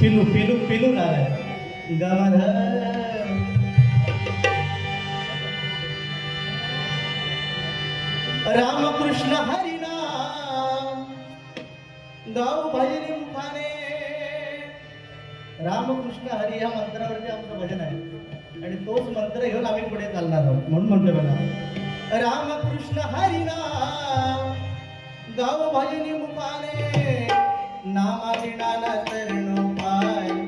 पिलू पिलू पिलू नारायण गमधर रामकृष्ण हरिनाम. गाव भजनी मुखाने. रामकृष्ण हरी या मंत्रावरती आमचं भजन आहे. आणि तोच मंत्र घेऊन आम्ही पुढे चालणार आहोत. म्हणून म्हणतो बघा. रामकृष्ण हरिनाम. गाव भजनी मुखाने. नामा विणाला तरणो पाय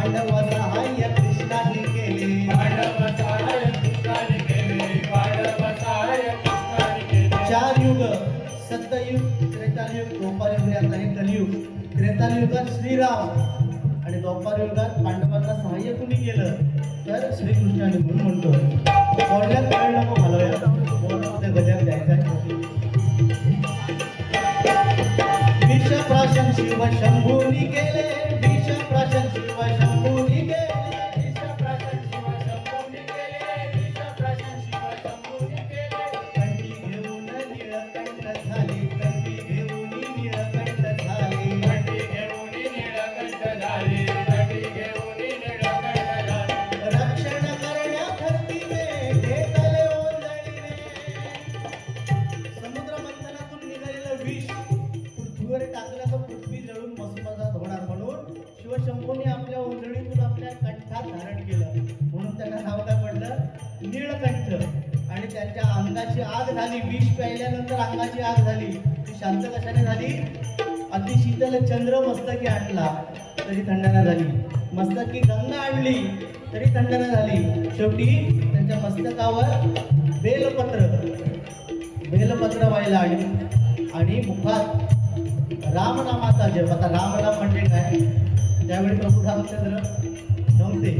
पांडव सहाय्य केले पांडव सहाय्य केले. पांडव सहाय्य केले चार युग सत्ययुग त्रेतायुग द्वापारयुग आता कलियुग. त्रेतायुगात श्रीराम आणि द्वापार युगात पांडवांना सहाय्य कुणी केलं? तर श्रीकृष्णाने म्हणून म्हणतो. कोणल्याच वेळ नको घालवूया. कोणाच्या द्यायचा शिव प्यायल्यानंतर अंगाची आग झाली. ती शांत कशाने झाली? अतिशीतल चंद्र मस्तकी आणला तरी थंडना झाली. मस्तकी गंगा आणली तरी थंडना झाली. शेवटी त्यांच्या मस्तकावर बेलपत्र बेलपत्र व्हायला आणि आणि मुखात रामनामाचा जप. आता रामनाम म्हणजे काय? त्यावेळी प्रभू रामचंद्र नव्हते.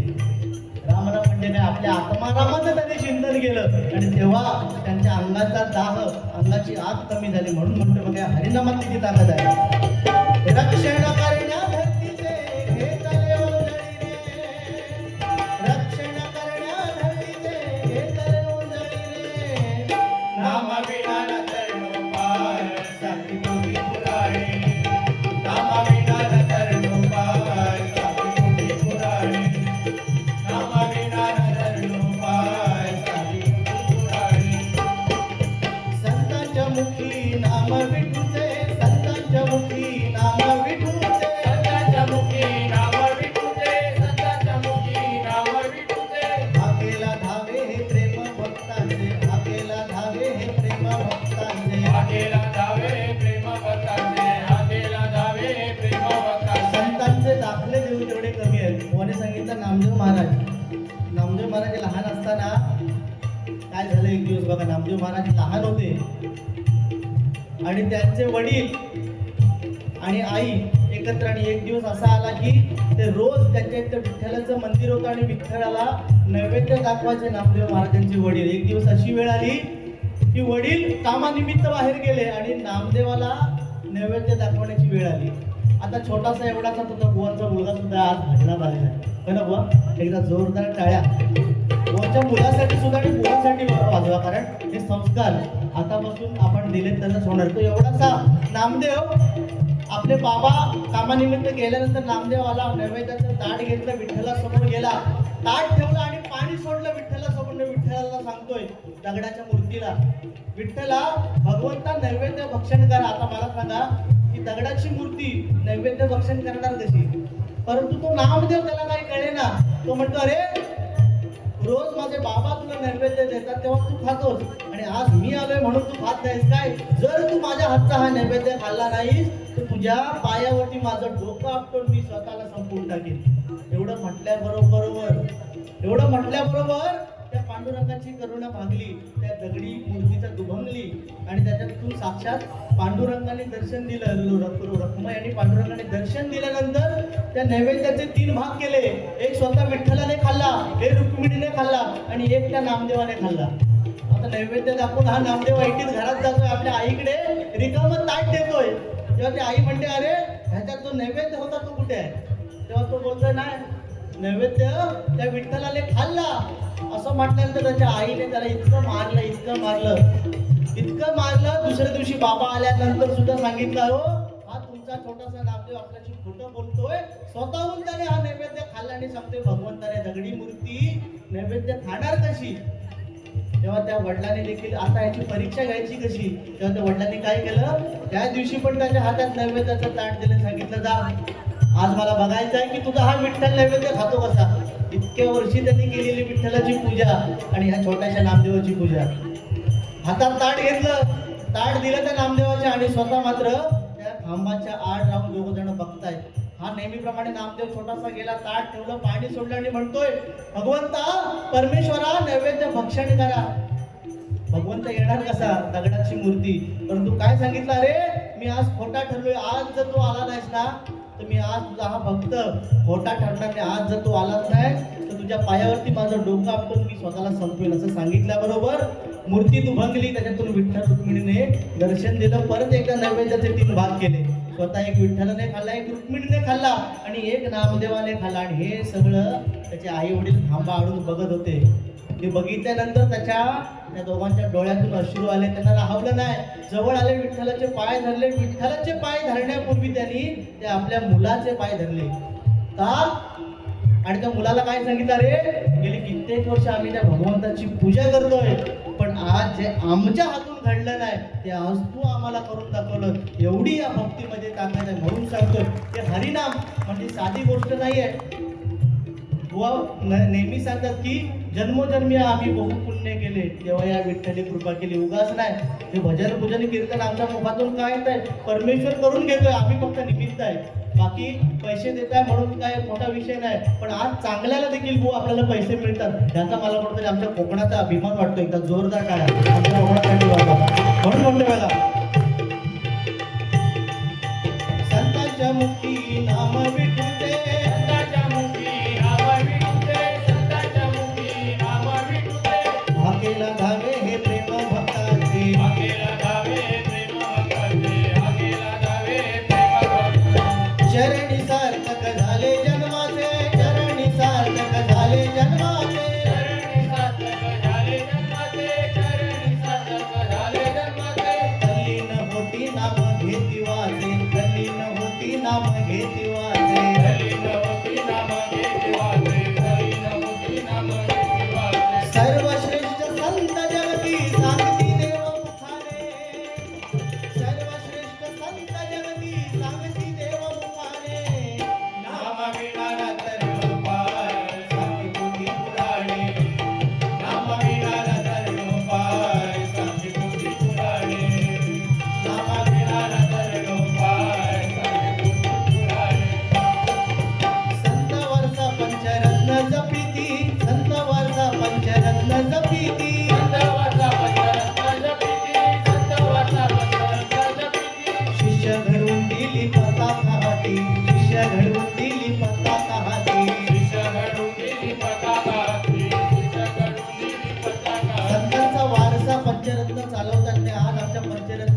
रामनाम म्हणजे आपल्या आत्मारामाचं त्यांनी चिंतन केलं आणि तेव्हा त्यांच्या अंगाचा दाह अंगाची आग कमी झाली म्हणून म्हणतो बघा हरिनामात किती ताकद आहे. बघा नामदेव महाराज लहान होते. आणि त्यांचे वडील आणि आई एकत्र आणि एक दिवस असा आला की ते रोज त्यांच्या इथं विठ्ठलाचं मंदिर होतं आणि विठ्ठलाला नैवेद्य दाखवायचे नामदेव महाराजांचे वडील. एक दिवस अशी वेळ आली की वडील कामानिमित्त बाहेर गेले आणि नामदेवाला नैवेद्य दाखवण्याची वेळ आली. आता छोटासा एवढासा तुझा बुवांचा मुलगा सुद्धा आज घडला झालेला आहे. ना बुवा एकदा जोरदार टाळ्या. त्यांच्या मुलासाठी सुद्धा आणि मुलांसाठी वाजवा. कारण हे संस्कार आतापासून आपण दिले तरच होणार. तो एवढासा नामदेव आपले बाबा कामानिमित्त गेल्यानंतर नामदेव आला नैवेद्याचं ताट घेतलं विठ्ठलासमोर गेला. ताट ठेवलं आणि पाणी सोडलं विठ्ठलासमोर विठ्ठलाला सांगतोय दगडाच्या मूर्तीला विठ्ठला भगवंता नैवेद्य भक्षण करा. आता मला सांगा की दगडाची मूर्ती नैवेद्य भक्षण करणार कशी? परंतु तो नामदेव त्याला काही कळेना. तो म्हणतो अरे रोज माझे बाबा तुला नैवेद्य देतात तेव्हा तू खातोस. आणि आज मी आलोय म्हणून तू खात नाहीस काय? जर तू माझ्या हातचा हा नैवेद्य खाल्ला नाहीस तर तुझ्या पायावरती माझं डोकं आपटून मी स्वतःला संपवून टाकेन. एवढं म्हटल्याबरोबर एवढं म्हटल्याबरोबर पांडुरंगाची करुणा भागली त्या दगडी मूर्तीचा दुभंगली आणि त्याच्यातून साक्षात पांडुरंगाने दर्शन दिलं रु- रखुमाई आणि पांडुरंगाने दर्शन दिल्यानंतर त्या नैवेद्याचे तीन भाग केले. एक स्वतः विठ्ठलाने खाल्ला एक रुक्मिणीने खाल्ला आणि एक त्या नामदेवाने खाल्ला. आता नैवेद्य दाखवून हा नामदेव ऐटीत घरात जातोय आपल्या आईकडे रिकाम ताट देतोय. तेव्हा ती आई म्हणते अरे ह्याच्यात जो नैवेद्य होता तो कुठे आहे? तेव्हा तो बोलतोय नाही नैवेद्य त्या विठ्ठलाने खाल्ला. असं म्हटल्यानंतर त्याच्या आईने त्याला इतकं मारलं इतकं मारलं. इतकं मारलं दुसऱ्या दिवशी बाबा आल्यानंतर सुद्धा सांगितलं हो हा तुमचा छोटासा नामदेव आपल्याशी खोटं बोलतोय. स्वतःहून त्याने हा नैवेद्य खाल्ला आणि सांगतोय भगवंताने दगडी मूर्ती नैवेद्य खाणार कशी? तेव्हा त्या वडिलांनी देखील आता याची परीक्षा घ्यायची कशी? तेव्हा त्या वडिलांनी काय केलं? त्या दिवशी पण त्याच्या हातात नैवेद्याचं ताट दिलं सांगितलं जा आज मला बघायचं आहे की तुझा हा विठ्ठल नैवेद्य खातो कसा? इतक्या वर्षी त्यांनी केलेली विठ्ठलाची पूजा आणि ह्या छोट्याशा नामदेवाची पूजा. हातात ताट घेतलं. ताट दिलं त्या नामदेवाच्या आणि स्वतः मात्र त्या खांबाच्या आड राहून दोघ जण बघतायत. हा नेहमीप्रमाणे नामदेव छोटासा गेला ताट ठेवलं पाणी सोडलं आणि म्हणतोय भगवंता परमेश्वरा नैवेद्य भक्षण करा. भगवंत येणार कसा? दगडाची मूर्ती. परंतु काय सांगितलं? अरे मी आज खोटा ठरलोय. आज जर तू आला नाहीस ना तर मी आज तुझा हा भक्त खोटा ठरणार नाही आज जर तू आलाच नाही तर तुझ्या पायावरती माझं डोकं आपण मी स्वतःला संपवेल असं सांगितल्याबरोबर मूर्ती तू भंगली त्याच्यातून विठ्ठल रुक्मिणीने दर्शन दिलं परत एकदा नैवेद्याचे तीन भाग केले. स्वतः एक विठ्ठलाने खाल्ला एक रुक्मिणीने खाल्ला आणि एक नामदेवाने खाल्ला. आणि हे सगळं त्याचे आई वडील थांबा आडून बघत होते. ते बघितल्यानंतर त्याच्या त्या दोघांच्या डोळ्यातून अश्रू आले. त्यांना राहवलं नाही. जवळ आले विठ्ठलाचे पाय धरले. विठ्ठलाचे पाय धरण्यापूर्वी त्यांनी ते आपल्या मुलाचे पाय धरले. का? आणि त्या मुलाला काय सांगितलं? रे गेली कित्येक वर्ष आम्ही त्या भगवंताची पूजा करतोय पण आज जे आमच्या हातून घडलं नाही ते आज तू आम्हाला करून दाखवलं. एवढी या भक्तीमध्ये ताकद आहे म्हणून सांगतोय. ते हरिनाम म्हणजे साधी गोष्ट नाही आहे बुवा नेहमी सांगतात की जन्मोजन्मी आम्ही बहु पुण्य केले तेव्हा या विठ्ठली कृपा केली. उगाच नाही. हे भजन पूजन कीर्तन आमच्या मुखातून काय येत आहे परमेश्वर करून घेतोय आम्ही फक्त निमित्त आहे. बाकी पैसे देत आहे म्हणून काय मोठा विषय नाही. पण आज चांगल्याला देखील भाऊ आपल्याला पैसे मिळतात. त्याचा मला वाटतं आमच्या कोकणाचा अभिमान वाटतो. एकदा जोरदार काय आमच्या कोकणासाठी वाटतो म्हणून म्हणतो बघा संतांच्या मुक्ती नाम आज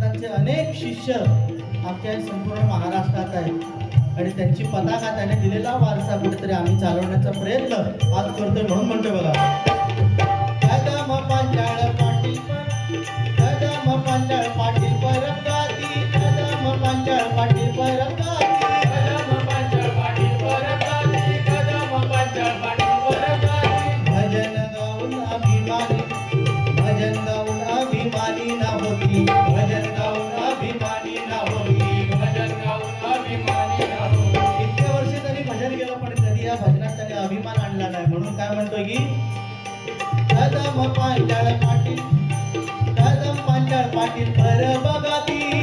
आमच्या अनेक शिष्य आमच्या संपूर्ण महाराष्ट्रात आहे आणि त्यांची पताका त्याने दिलेला वारसा कुठेतरी आम्ही चालवण्याचा प्रयत्न आज करतोय म्हणून म्हणतोय बघा. मुलगी कदम पांढळ पाटील कदम पांढळ पाटील बरं बघा ती.